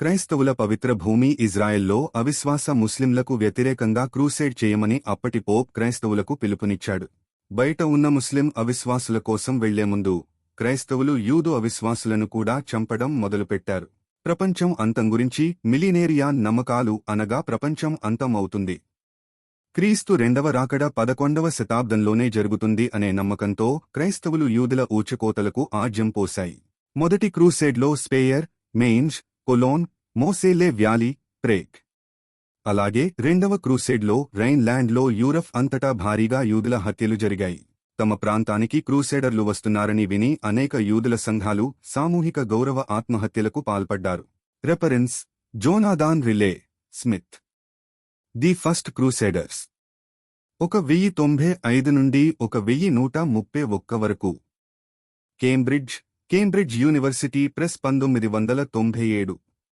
క్రైస్తవుల పవిత్ర భూమి ఇజ్రాయెల్లో అవిశ్వాస ముస్లింలకు వ్యతిరేకంగా క్రూసేడ్ చేయమని అప్పటి పోప్ క్రైస్తవులకు పిలుపునిచ్చాడు. బయట ఉన్న ముస్లిం అవిశ్వాసుల కోసం వెళ్ళే ముందు క్రైస్తవులు యూదు అవిశ్వాసులను కూడా చంపడం మొదలుపెట్టారు. ప్రపంచం అంతం గురించి మిలినేరియా నమ్మకాలు అనగా ప్రపంచం అంతం అవుతుంది. క్రీస్తు రెండవ రాకడ పదకొండవ శతాబ్దంలోనే జరుగుతుంది అనే నమ్మకంతో క్రైస్తవులు యూదుల ఊచకోతలకు ఆజ్యం పోశాయి. మొదటి క్రూసేడ్లో Speyer Mainz Cologne Moselle valley Prague. అలాగే రెండవ క్రూసేడ్లో రైన్లాండ్లో యూరప్ అంతటా భారీగా యూదుల హత్యలు జరిగాయి. తమ ప్రాంతానికి క్రూసేడర్లు వస్తున్నారని విని అనేక యూదుల సంఘాలు సామూహిక గౌరవ ఆత్మహత్యలకు పాల్పడ్డారు. Reference Jonathan Riley Smith. The first crusaders. ఒక వెయ్యి తొంభై ఐదు నుండి ఒక వెయ్యి నూట ముప్పై ఒక్క వరకు. కేంబ్రిడ్జ్ కేంబ్రిడ్జ్ యూనివర్సిటీ ప్రెస్ పంతొమ్మిది వందల తొంభై ఏడు.